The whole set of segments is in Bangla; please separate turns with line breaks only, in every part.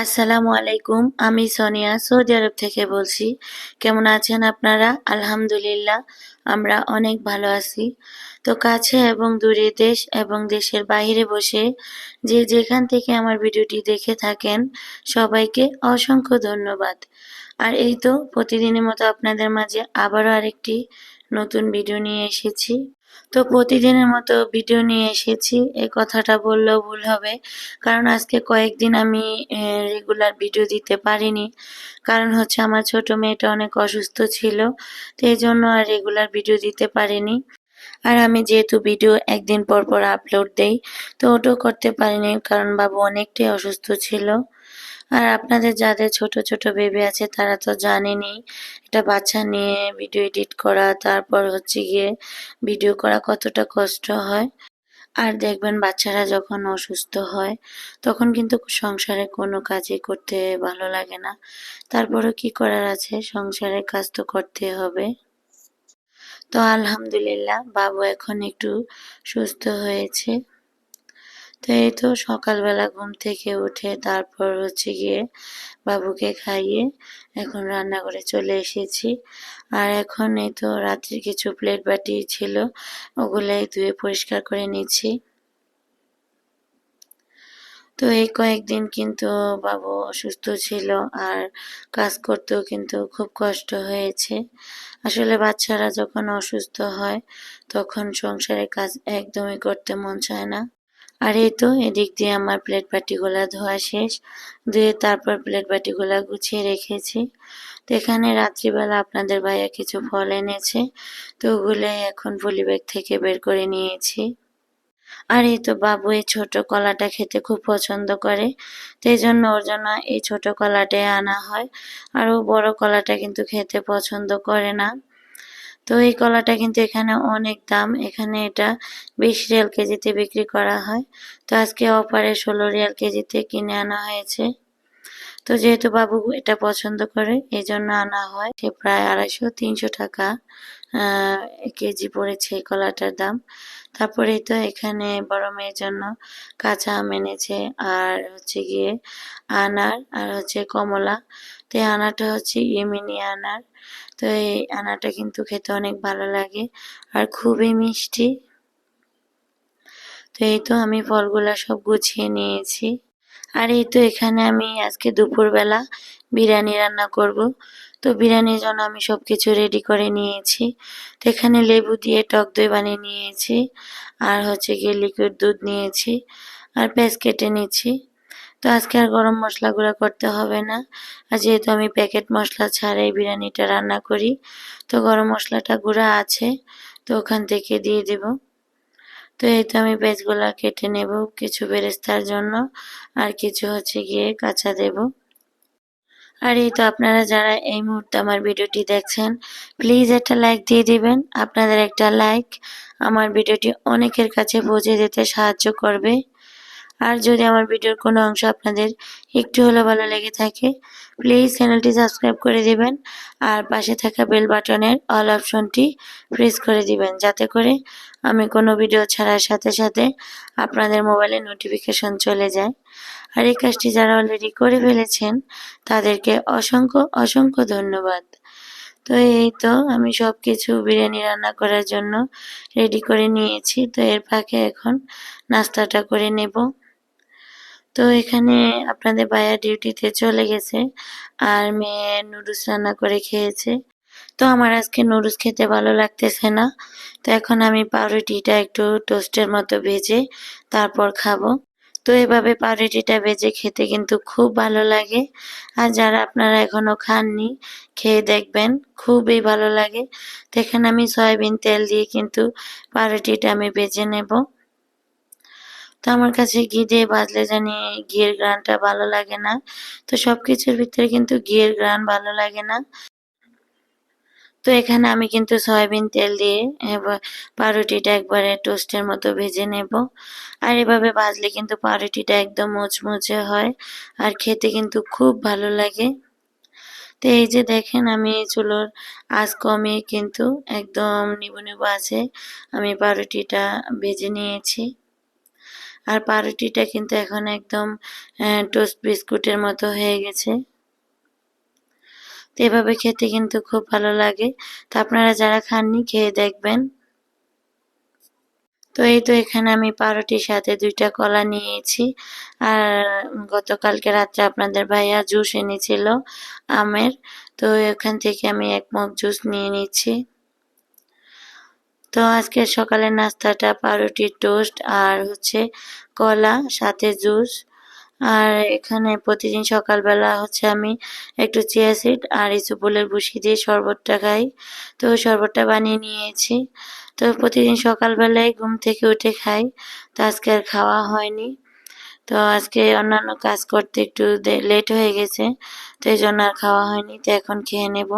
আসসালামু আলাইকুম, আমি সোনিয়া, সৌদি আরব থেকে বলছি। কেমন আছেন আপনারা? আলহামদুলিল্লাহ, আমরা অনেক ভালো আছি। তো কাছে এবং দূরে দেশ এবং দেশের বাইরে বসে যে যেখান থেকে আমার ভিডিওটি দেখে থাকেন, সবাইকে অসংখ্য ধন্যবাদ। আর এই তো, প্রতিদিনের মতো আপনাদের মাঝে আবারও আরেকটি নতুন ভিডিও নিয়ে এসেছি। তো প্রতিদিনের মতো ভিডিও নিয়ে এসেছি। এই কথাটা বললেও ভুল হবে, কারণ আজকে কয়েকদিন আমি রেগুলার ভিডিও দিতে পারিনি। কারণ হচ্ছে আমার ছোট মেয়েটা অনেক অসুস্থ ছিল, তো এই জন্য আর রেগুলার ভিডিও দিতে পারিনি। আর আমি যেহেতু ভিডিও একদিন পর পর আপলোড দেই, তো ওটাও করতে পারিনি কারণ বাবু অনেকটাই অসুস্থ ছিল। আর আপনাদের যাদের ছোট ছোট বেবি আছে তারা তো জানেনই এটা বাচ্চা নিয়ে ভিডিও এডিট করা, তারপর হচ্ছে গিয়ে ভিডিও করা কতটা কষ্ট হয়। আর দেখবেন বাচ্চারা যখন অসুস্থ হয়, তখন কিন্তু সংসারে কোনো কাজই করতে ভালো লাগে না। তারপরও কি করার আছে? সংসারের কাজ তো করতে হবে। তো আলহামদুলিল্লাহ, বাবু এখন একটু সুস্থ হয়েছে। তো এই তো সকালবেলা ঘুম থেকে উঠে তারপর হচ্ছে গিয়ে বাবুকে খাইয়ে এখন রান্না করে চলে এসেছি। আর এখন এই তো রাত্রির কিছু প্লেট বাটি ছিল, ওগুলাই ধুয়ে পরিষ্কার করে নিচ্ছি। তো এই কয়েকদিন কিন্তু বাবু অসুস্থ ছিল আর কাজ করতেও কিন্তু খুব কষ্ট হয়েছে। আসলে বাচ্চারা যখন অসুস্থ হয়, তখন সংসারে কাজ একদমই করতে মন চায় না। আর এই তো এদিক দিয়ে আমার প্লেট বাটিগুলা ধোয়া শেষ, ধুয়ে তারপর প্লেট বাটিগুলা গুছিয়ে রেখেছি। তো এখানে রাত্রিবেলা আপনাদের ভাইয়া কিছু ফল এনেছে, তো ওগুলোই এখন পলি ব্যাগ থেকে বের করে নিয়েছি। আর এই তো বাবু, এই ছোট কলাটা খেতে খুব পছন্দ করে। তো এই জন্য ওর জন্য এই ছোট কলাটাই আনা হয়। আর ও বড় কলাটা কিন্তু খেতে পছন্দ করে না। তো এই কলাটা কিন্তু এখানে অনেক দাম। এখানে এটা বিশ রিয়াল কেজিতে বিক্রি করা হয়। তো আজকে অফারে ষোলো রিয়াল কেজিতে কিনে আনা হয়েছে। তো যেহেতু বাবু এটা পছন্দ করে, এই জন্য আনা হয়। সে প্রায় আড়াইশো, তিনশো টাকা কেজি পড়েছে এই কলাটার দাম। তারপরে তো এখানে বড় মেয়ের জন্য কাঁচা আম এনেছে, আর হচ্ছে গিয়ে আনার, আর হচ্ছে কমলা। তো এই আনাটা হচ্ছে ইয়েমিনি আনার। তো এই আনাটা কিন্তু খেতে অনেক ভালো লাগে আর খুবই মিষ্টি। তো এই তো আমি ফলগুলা সব গুছিয়ে নিয়েছি। আর এই তো এখানে আমি আজকে দুপুরবেলা বিরিয়ানি রান্না করব। তো বিরিয়ানির জন্য আমি সব কিছু রেডি করে নিয়েছি। তো এখানে লেবু দিয়ে টক দই বানিয়ে নিয়েছি, আর হচ্ছে গিয়ে লিকুইড দুধ নিয়েছি, আর পেঁয়াজ কেটে নিচ্ছি তো আজকে আর গরম মশলা গুঁড়া করতে হবে না। আর যেহেতু আমি প্যাকেট মশলা ছাড়াই বিরিয়ানিটা রান্না করি, তো গরম মশলাটা গুঁড়া আছে, তো ওখান থেকে দিয়ে দেব। তো এই তো আমি পেঁয়াজগুলা কেটে নেব কিছু বেরেস্তার জন্য, আর কিছু হচ্ছে গিয়ে কাঁচা দেব। আর এই তো আপনারা যারা এই মুহূর্তে আমার ভিডিওটি দেখছেন প্লিজ একটা লাইক দিয়ে দিবেন। আপনাদের একটা লাইক আমার ভিডিওটি অনেকের কাছে পৌঁছে যেতে সাহায্য করবে। আর যদি আমার ভিডিওর কোনো অংশ আপনাদের একটু হলেও ভালো লেগে থাকে প্লিজ চ্যানেলটি সাবস্ক্রাইব করে দিবেন আর পাশে থাকা বেল বাটনের অল অপশনটি প্রেস করে দিবেন, যাতে করে আমি কোনো ভিডিও ছাড়ার সাথে সাথে আপনাদের মোবাইলে নোটিফিকেশন চলে যায়। আর এই কাজটি যারা অলরেডি করে ফেলেছেন, তাদেরকে অসংখ্য অসংখ্য ধন্যবাদ। তো এই তো আমি সব কিছু বিরিয়ানি রান্না করার জন্য রেডি করে নিয়েছি। তো এর ফাঁকে এখন নাস্তাটা করে নেব। তো এখানে আপনাদের ভাইয়া ডিউটিতে চলে গেছে আর মেয়ে নুডলস রান্না করে খেয়েছে। তো আমার আজকে নুডলস খেতে ভালো লাগতেছে না। তো এখন আমি পাউরুটিটা একটু টোস্টের মতো ভেজে তারপর খাব। তো এভাবে পাউরুটিটা ভেজে খেতে কিন্তু খুব ভালো লাগে। আর যারা আপনারা এখনও খাননি, খেয়ে দেখবেন, খুবই ভালো লাগে। তো এখানে আমি সয়াবিন তেল দিয়ে কিন্তু পাউরুটিটা আমি ভেজে নেব। তো আমার কাছে ঘি দিয়ে বাজলে জানি ঘিয়ের গ্রানটা ভালো লাগে না। তো সব কিছুর ভিতরে কিন্তু ঘিয়ের গ্রান ভালো লাগে না। তো এখানে আমি কিন্তু সয়াবিন তেল দিয়ে পাউরুটিটা একবারে টোস্টের মতো ভেজে নেব। আর এভাবে ভাজলে কিন্তু পাউরুটিটা একদম মুচমুচে হয় আর খেতে কিন্তু খুব ভালো লাগে। তো এই যে দেখেন আমি চুলোর আজ কমে কিন্তু একদম নিবু নিবু আছে। আমি পাউরুটিটা ভেজে নিয়েছি। আর পাউরুটিটা কিন্তু এখন একদম টোস্ট বিস্কুটের মতো হয়ে গেছে। তো এভাবে খেতে কিন্তু খুব ভালো লাগে। তো আপনারা যারা খাননি, খেয়ে দেখবেন। তো এই তো এখানে আমি পাউরুটির সাথে দুইটা কলা নিয়েছি। আর গতকালকে রাত্রে আপনাদের ভাইয়া জুস এনেছিল, আমের। তো এখান থেকে আমি এক মগ জুস নিয়ে নিচ্ছি। তো আজকে সকালের নাস্তাটা পাউরুটির টোস্ট আর হচ্ছে কলা, সাথে জুস। আর এখানে প্রতিদিন সকালবেলা হচ্ছে আমি একটু চিয়া সিড আর ইসুপুলের বুসি দিয়ে শরবতটা খাই। তো শরবতটা বানিয়ে নিয়েছি। তো প্রতিদিন সকালবেলায় ঘুম থেকে উঠে খাই। তো আজকে আর খাওয়া হয়নি। তো আজকে অন্যান্য কাজ করতে একটু লেট হয়ে গেছে, তো এই জন্য আর খাওয়া হয়নি। তো এখন খেয়ে নেব।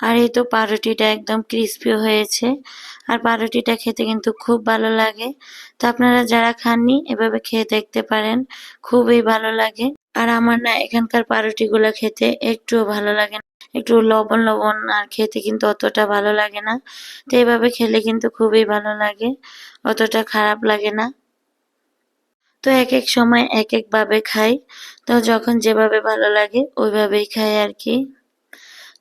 আর এই তো পাউরুটিটা একদম ক্রিস্পি হয়েছে। আর পাউরুটিটা খেতে কিন্তু খুব ভালো লাগে। তো আপনারা যারা খাননি, এভাবে খেয়ে দেখতে পারেন। খুবই ভালো লাগে। আর আমার না এখানকার পাউরুটিগুলো খেতে একটুও ভালো লাগে না। একটু লবণ লবণ আর খেতে কিন্তু অতটা ভালো লাগে না। তো এভাবে খেলে কিন্তু খুবই ভালো লাগে। অতটা খারাপ লাগে না। তো এক এক সময় এক এক ভাবে খাই। তো যখন যেভাবে ভালো লাগে, ওইভাবেই খাই আর কি।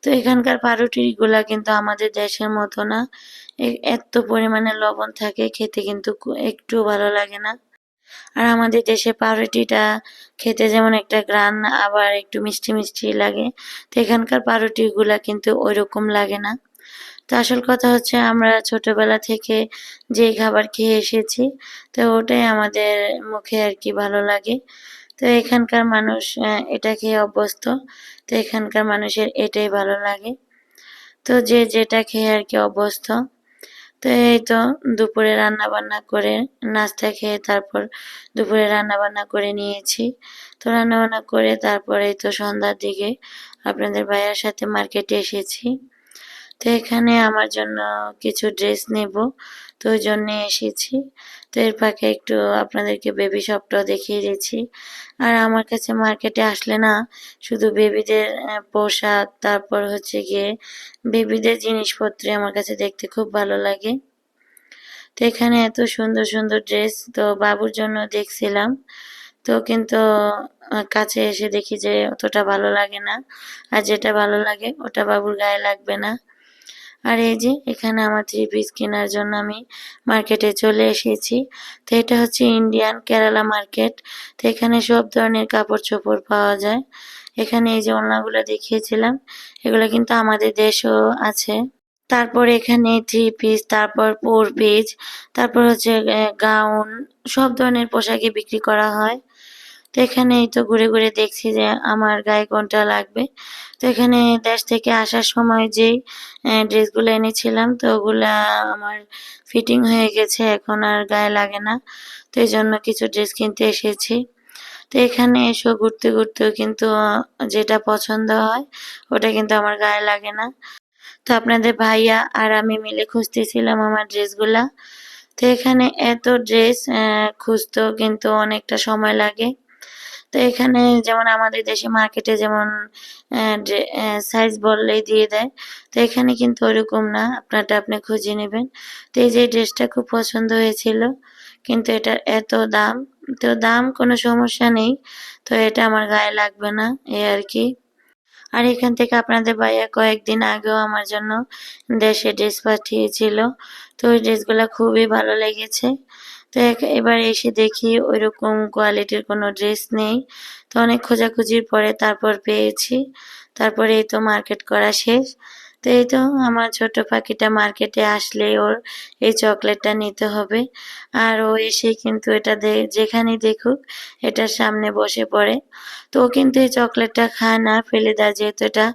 তো এখানকার পাউরুটিগুলা কিন্তু আমাদের দেশের মতো না। এত পরিমাণে লবণ থাকে, খেতে কিন্তু একটু ভালো লাগে না। আর আমাদের দেশে পাউরুটিটা খেতে যেমন একটা গ্রান আবার একটু মিষ্টি মিষ্টি লাগে। তো এখানকার পাউরুটিগুলা কিন্তু ওই রকম লাগে না। তো আসল কথা হচ্ছে আমরা ছোটবেলা থেকে যেই খাবার খেয়ে এসেছি, তো ওটাই আমাদের মুখে আর কি ভালো লাগে। তো এখানকার মানুষ এটা খেয়ে অভ্যস্ত। তো এখানকার মানুষের এটাই ভালো লাগে। তো যে যেটা খেয়ে আর কি অভ্যস্ত। তো এই তো দুপুরে রান্না বান্না করে নাস্তা খেয়ে তারপর দুপুরে রান্না বান্না করে নিয়েছি। তো রান্না বান্না করে তারপরে তো সন্ধ্যার দিকে আপনাদের ভাইয়ের সাথে মার্কেটে এসেছি। তো এখানে আমার জন্য কিছু ড্রেস নেব, তো ওই জন্য এসেছি। তো এর ফাঁকে একটু আপনাদেরকে বেবি শপটাও দেখিয়ে দিচ্ছি। আর আমার কাছে মার্কেটে আসলে না, শুধু বেবিদের পোশাক, তারপর হচ্ছে গিয়ে বেবিদের জিনিসপত্র আমার কাছে দেখতে খুব ভালো লাগে। তো এখানে এত সুন্দর সুন্দর ড্রেস, তো বাবুর জন্য দেখছিলাম। তো কিন্তু কাছে এসে দেখি যে, অতটা ভালো লাগে না। আর যেটা ভালো লাগে, ওটা বাবুর গায়ে লাগবে না। আর এই যে, এখানে আমার থ্রি পিস কেনার জন্য আমি মার্কেটে চলে এসেছি। তো এটা হচ্ছে ইন্ডিয়ান কেরালা মার্কেট তো এখানে সব ধরনের কাপড় চোপড় পাওয়া যায়। এখানে এই যে ওড়নাগুলো দেখিয়েছিলাম, এগুলো কিন্তু আমাদের দেশও আছে। তারপর এখানে থ্রি পিস তারপর ফোর পিস তারপর হচ্ছে গাউন সব ধরনের পোশাকই বিক্রি করা হয়। তো এখানে এই তো ঘুরে ঘুরে দেখছি যে আমার গায়ে কোনটা লাগবে। তো এখানে দেশ থেকে আসার সময় যেই ড্রেসগুলো এনেছিলাম, তো ওগুলা আমার ফিটিং হয়ে গেছে, এখন আর গায়ে লাগে না। তো এই জন্য কিছু ড্রেস কিনতে এসেছি। তো এখানে এসো ঘুরতে ঘুরতেও কিন্তু যেটা পছন্দ হয়, ওটা কিন্তু আমার গায়ে লাগে না। তো আপনাদের ভাইয়া আর আমি মিলে খুঁজতেছিলাম আমার ড্রেসগুলা। তো এখানে এত ড্রেস খুঁজতেও কিন্তু অনেকটা সময় লাগে। তো এখানে যেমন আমাদের দেশে মার্কেটে যেমন সাইজ বললেই দিয়ে দেয়। তো এখানে কিন্তু ওরকম না, আপনারটা আপনি খুঁজে নেবেন। তো এই যে ড্রেসটা খুব পছন্দ হয়েছিল, কিন্তু এটা এত দাম, তো দাম কোনো সমস্যা নেই। তো এটা আমার গায়ে লাগবে না, এই আর কি। আর এখান থেকে আপনাদের ভাইয়া কয়েকদিন আগেও আমার জন্য দেশে ড্রেস পাঠিয়েছিল। তো ওই ড্রেসগুলো খুবই ভালো লেগেছে। তো এবার এসে দেখি ওই রকম কোয়ালিটির কোনো ড্রেস নেই। তো অনেক খোঁজাখুঁজির পরে তারপর পেয়েছি। তারপরে এই তো মার্কেট করা শেষ। তো এই তো আমার ছোট পাখিটা মার্কেটে আসলে ওর এই চকলেটটা নিতে হবে। আর ও এসে কিন্তু এটা যেখানেই দেখুক এটার সামনে বসে পড়ে। তো ও কিন্তু এই চকলেটটা খায় না। ফেলে দেয় যেহেতু এটা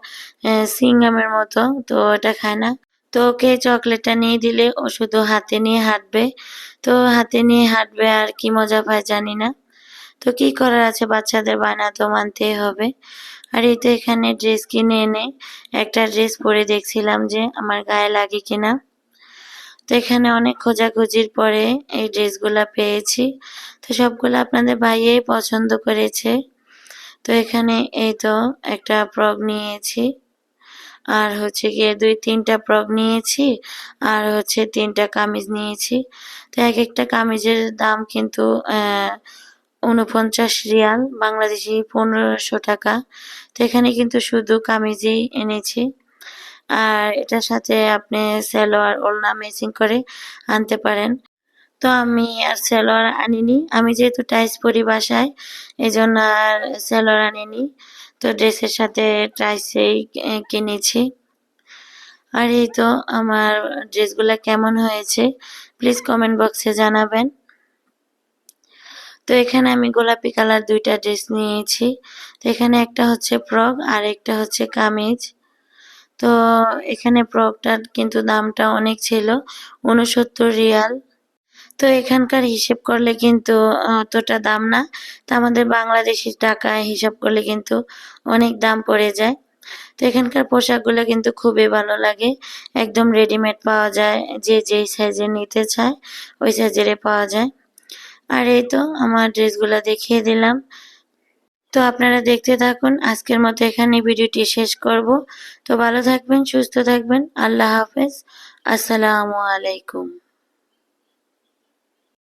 সিঙ্গামের মতো, তো ওটা খায় না। তো ওকে চকলেটটা নিয়ে দিলে ও শুধু হাতে নিয়ে হাঁটবে। তো হাতে নিয়ে হাঁটবে আর কি মজা পায় জানি না। তো কি করার আছে বাচ্চাদের বায়না তো মানতেই হবে। আর এই তো এখানে ড্রেস কিনে এনে একটা ড্রেস পরে দেখছিলাম যে আমার গায়ে লাগে কিনা। তো এখানে অনেক খোঁজাখুঁজির পরে এই ড্রেসগুলা পেয়েছি। তো সবগুলো আপনাদের ভাইয়েই পছন্দ করেছে। তো এখানে এই তো একটা ফ্রক নিয়েছি। আর হচ্ছে গিয়ে দুই তিনটা ফ্রক নিয়েছি, আর হচ্ছে তিনটা কামিজ নিয়েছি। তো এক একটা কামিজের দাম কিন্তু উনপঞ্চাশ রিয়াল, বাংলাদেশি পনেরোশো টাকা। তো এখানে কিন্তু শুধু কামিজেই এনেছি। আর এটার সাথে আপনি সালোয়ার ওলনা ম্যাচিং করে আনতে পারেন। তো আমি আর সালোয়ার আনিনি। আমি যেহেতু টাইস পরি বাসায় এই জন্য আর সালোয়ার আনিনি। তো ড্রেসের সাথে টাইসেই কিনেছি। আর এই তো আমার ড্রেসগুলো কেমন হয়েছে, প্লিজ কমেন্ট বক্সে জানাবেন। তো এখানে আমি গোলাপি কালার দুইটা ড্রেস নিয়েছি। তো এখানে একটা হচ্ছে ফ্রক, আর একটা হচ্ছে কামিজ। তো এখানে ফ্রকটার কিন্তু দামটা অনেক ছিল উনসত্তর রিয়াল। তো এখানকার হিসেব করলে কিন্তু অতটা দাম না। তো আমাদের বাংলাদেশি টাকায় হিসাব করলে কিন্তু অনেক দাম পড়ে যায়। তো এখানকার পোশাকগুলো কিন্তু খুবই ভালো লাগে। একদম রেডিমেড পাওয়া যায়, যে যেই সাইজে নিতে চায়, ওই সাইজের পাওয়া যায়। আর এই তো আমার ড্রেসগুলো দেখিয়ে দিলাম। তো আপনারা দেখতে থাকুন, আজকের মতো এখানে ভিডিওটি শেষ করব। তো ভালো থাকবেন, সুস্থ থাকবেন, আল্লাহ হাফেজ। আসসালামু আলাইকুম।